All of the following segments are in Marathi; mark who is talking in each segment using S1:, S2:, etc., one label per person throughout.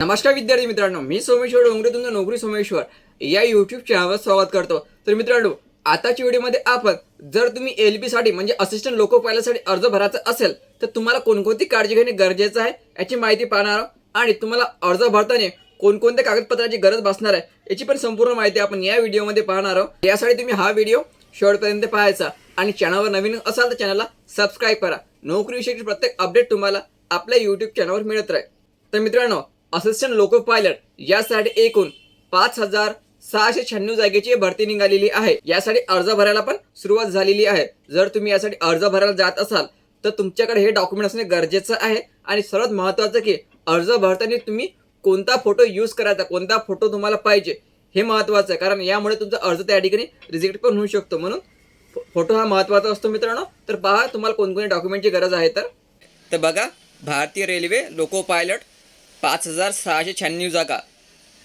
S1: नमस्कार विद्यार्थी मित्रांनो मी सोमेश्वर डोंगरे तुमचं नोकरी सोमेश्वर. या युट्यूब चॅनलवर स्वागत करतो. तर मित्रांनो आताच्या व्हिडिओमध्ये आपण जर तुम्ही एल बी साठी म्हणजे असिस्टंट लोको पायलटसाठी अर्ज भरायचा असेल तर तुम्हाला कोणकोणती काळजी घेणे गरजेचं आहे याची माहिती पाहणार आहोत. आणि तुम्हाला अर्ज भरताना कोणकोणत्या कागदपत्राची गरज भासणार आहे याची पण संपूर्ण माहिती आपण या व्हिडिओमध्ये पाहणार आहोत. यासाठी तुम्ही हा व्हिडिओ शेवटपर्यंत पाहायचा. आणि चॅनलवर नवीन असाल तर चॅनलला सबस्क्राईब करा. नोकरीविषयी प्रत्येक अपडेट तुम्हाला आपल्या यूट्यूब चॅनलवर मिळत राहील. तर मित्रांनो असिस्टंट लोको पायलट यासाठी एकूण पाच हजार सहाशे शहाण्णव जागेची भरती निघालेली आहे. यासाठी अर्ज भरायला पण सुरुवात झालेली आहे. जर तुम्ही यासाठी अर्ज भरायला जात असाल तर तुमच्याकडे हे डॉक्युमेंट असणे गरजेचं आहे. आणि सर्वात महत्त्वाचं की अर्ज भरताना तुम्ही कोणता फोटो यूज करायचा कोणता फोटो तुम्हाला पाहिजे हे महत्त्वाचं आहे. कारण यामुळे तुमचा अर्ज त्या ठिकाणी रिजेक्ट पण होऊ शकतो. म्हणून फो- फोटो हा महत्त्वाचा असतो मित्रांनो. तर पहा तुम्हाला कोणकोणत्या डॉक्युमेंटची गरज आहे तर. तर बघा भारतीय रेल्वे लोको पायलट पाच हजार सहाशे शहाण्णव जागा.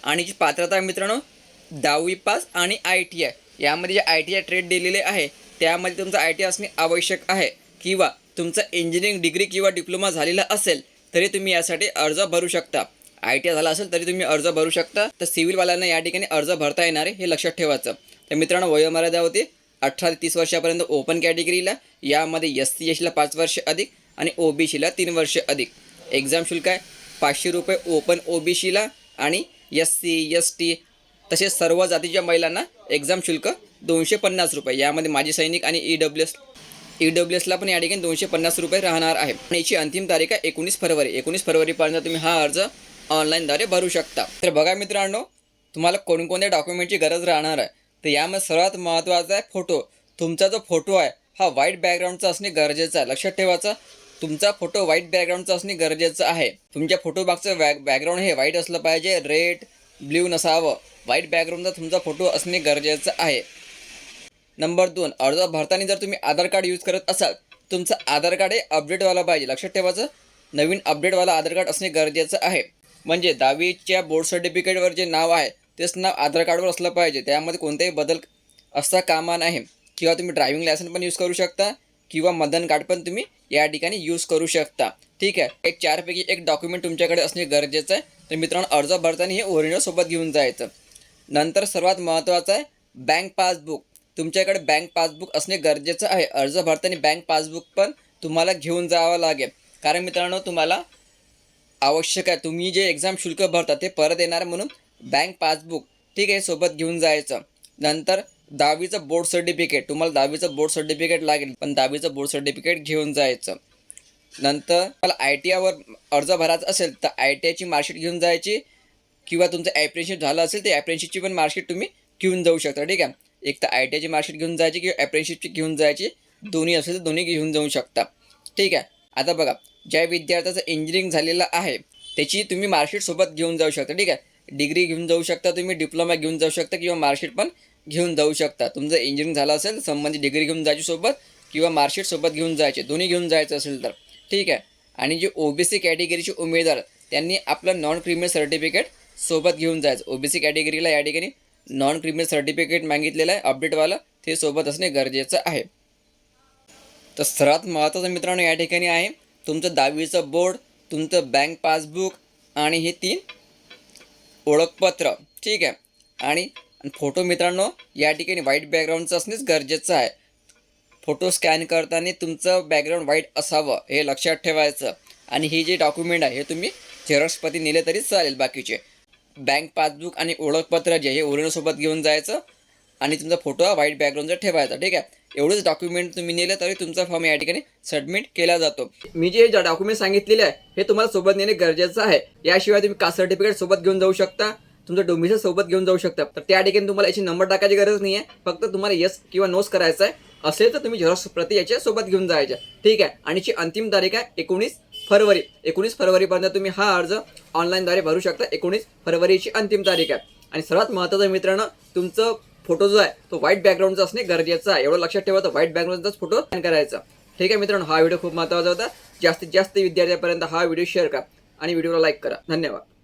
S1: आणि जी पात्रता मित्रांनो दहावी पास आणि आय टी आय. यामध्ये जे आय टी आय ट्रेड दिलेले आहे त्यामध्ये तुमचं आय टी आय असणे आवश्यक आहे. किंवा तुमचं इंजिनिअरिंग डिग्री किंवा डिप्लोमा झालेला असेल तरी तुम्ही यासाठी अर्ज भरू शकता. आय टी आय झाला असेल तरी तुम्ही अर्ज भरू शकता. तर सिव्हिलवाल्यांना या ठिकाणी अर्ज भरता येणार आहे हे लक्षात ठेवायचं. तर मित्रांनो वयोमर्यादा होती अठरा ते तीस वर्षापर्यंत ओपन कॅटेगरीला यामध्ये एस सी एसला पाच वर्ष अधिक आणि ओ बी सीला तीन वर्ष अधिक. एक्झाम शुल्क आहे पाचशे रुपये ओपन ओ बी सीला आणि एस सी एस टी तसेच सर्व जातीच्या महिलांना एक्झाम शुल्क दोनशे पन्नास रुपये. यामध्ये माजी सैनिक आणि E W S E W एसला पण या ठिकाणी दोनशे पन्नास रुपये राहणार आहे. आणि याची अंतिम तारीख आहे एकोणीस फरवरी. एकोणीस फरवरीपर्यंत तुम्ही हा अर्ज ऑनलाईनद्वारे भरू शकता. तर बघा मित्रांनो तुम्हाला कोणकोणत्या डॉक्युमेंटची गरज राहणार आहे? तर यामध्ये सर्वात महत्त्वाचा आहे फोटो तुमचा जो फोटो आहे हा व्हाईट बॅकग्राऊंडचा असणे गरजेचं आहे. लक्षात ठेवायचं तुमचा फोटो व्हाईट बॅकग्राऊंडचा असणे गरजेचं आहे. तुमच्या फोटो मागचं बॅक बॅकग्राऊंड हे व्हाईट असलं पाहिजे. रेड ब्ल्यू नसावं. व्हाईट बॅकग्राऊंडचा तुमचा फोटो असणे गरजेचं आहे. नंबर दोन. अर्ज भरताना जर तुम्ही आधार कार्ड यूज करत असाल तुमचं आधार कार्ड हे अपडेटवाला पाहिजे. लक्षात ठेवायचं. नवीन अपडेटवाला आधार कार्ड असणे गरजेचं आहे. म्हणजे दहावीच्या बोर्ड सर्टिफिकेटवर जे नाव आहे तेच नाव आधार कार्डवर असलं पाहिजे. त्यामध्ये कोणताही बदल असता कामा नाही किंवा तुम्ही ड्रायव्हिंग लायसन पण यूज करू शकता. किंवा मतदान कार्ड पण तुम्ही या ठिकाणी यूज करू शकता. ठीक आहे? एक चारपैकी एक डॉक्युमेंट तुमच्याकडे असणे गरजेचं आहे. तर मित्रांनो अर्ज भरताना हे ओरिजिनल सोबत घेऊन जायचं. नंतर सर्वात महत्त्वाचं आहे बँक पासबुक तुमच्याकडे बँक पासबुक असणे गरजेचं आहे. अर्ज भरताना बँक पासबुक पण तुम्हाला घेऊन जावं लागेल. कारण मित्रांनो तुम्हाला आवश्यक आहे. तुम्ही जे एक्झाम शुल्क भरता ते परत येणार म्हणून बँक पासबुक ठीक आहे सोबत घेऊन जायचं. नंतर दहावीचं बोर्ड सर्टिफिकेट तुम्हाला दहावीचं बोर्ड सर्टिफिकेट लागेल पण दहावीचं बोर्ड सर्टिफिकेट घेऊन जायचं. नंतर मला आय टी आयवर अर्ज भरायचा असेल तर आय टी आयची मार्कशीट घेऊन जायची. किंवा तुमचं ॲप्रेनशिप झालं असेल तर ॲप्रेनशिपची पण मार्कशीट तुम्ही घेऊन जाऊ शकता ठीक आहे? एक तर आय टी आयची मार्कशीट घेऊन जायची किंवा ॲप्रेनशिपची घेऊन जायची. दोन्ही असेल तर दोन्ही घेऊन जाऊ शकता. ठीक आहे? आता बघा ज्या विद्यार्थ्याचं इंजिनिअरिंग झालेलं आहे त्याची तुम्ही मार्कशीट सोबत घेऊन जाऊ शकता ठीक आहे? डिग्री घेऊन जाऊ शकता तुम्ही डिप्लोमा घेऊन जाऊ शकता किंवा मार्कशीट पण घेऊन जाऊ शकता. तुमचं इंजिनिअरिंग झालं असेल संबंधित डिग्री घेऊन जायची सोबत किंवा मार्कशीटसोबत घेऊन जायचे दोन्ही घेऊन जायचं असेल तर. ठीक आहे? आणि जे ओ बी सी कॅटेगरीचे उमेदवार त्यांनी आपलं नॉन क्रिमिनल सर्टिफिकेट सोबत घेऊन जायचं. ओ बी सी कॅटेगरीला या ठिकाणी नॉन क्रिमिनल सर्टिफिकेट मागितलेलं आहे अपडेटवालं ते सोबत असणे गरजेचं आहे. तर सर्वात महत्त्वाचं मित्रांनो या ठिकाणी आहे तुमचं दहावीचं बोर्ड तुमचं बँक पासबुक आणि हे तीन ओळखपत्र. ठीक आहे? आणि फोटो मित्रांनो या ठिकाणी व्हाईट बॅकग्राऊंडचं असणेच गरजेचं आहे. फोटो स्कॅन करताना तुमचं बॅकग्राऊंड व्हाईट असावं हे लक्षात ठेवायचं. आणि हे जे डॉक्युमेंट आहे हे तुम्ही झेरॉक्सपती नेले तरी चालेल बाकीचे. बँक पासबुक आणि ओळखपत्र जे हे ओरिजिनलसोबत घेऊन जायचं. आणि तुमचा फोटो हा व्हाईट बॅकग्राऊंडचा ठेवायचा ठीक आहे? एवढंच डॉक्युमेंट तुम्ही नेलं तरी तुमचा फॉर्म या ठिकाणी सबमिट केला जातो. मी जे डॉक्युमेंट सांगितलेले आहे हे तुम्हाला सोबत नेणे गरजेचं आहे. याशिवाय तुम्ही कास्ट सर्टिफिकेट सोबत घेऊन जाऊ शकता. तुमचं डोमिसाईल सोबत घेऊन जाऊ शकता. तर त्या ठिकाणी तुम्हाला याची नंबर टाकायची गरज नाही आहे फक्त तुम्हाला येस किंवा नोस करायचं आहे असेल तर तुम्ही झेरॉक्स प्रति याच्या सोबत घेऊन जायच्या ठीक आहे? आणि याची अंतिम तारीख आहे एकोणीस फरवरी. एकोणीस फरवरीपर्यंत तुम्ही हा अर्ज ऑनलाईनद्वारे भरू शकता. एकोणीस फरवरीची अंतिम तारीख आहे. आणि सर्वात महत्त्वाचं मित्रांनो तुमचं फोटो जो आहे तो व्हाईट बॅकग्राऊंडचा असणे गरजेचं आहे. एवढं लक्षात ठेवा तर व्हाईट बॅकग्राऊंडचाच फोटो स्कॅन करायचा. ठीक आहे मित्रांनो? हा व्हिडिओ खूप महत्त्वाचा होता. जास्तीत जास्त विद्यार्थ्यांपर्यंत हा व्हिडिओ शेअर करा. आणि व्हिडिओला लाईक करा. धन्यवाद.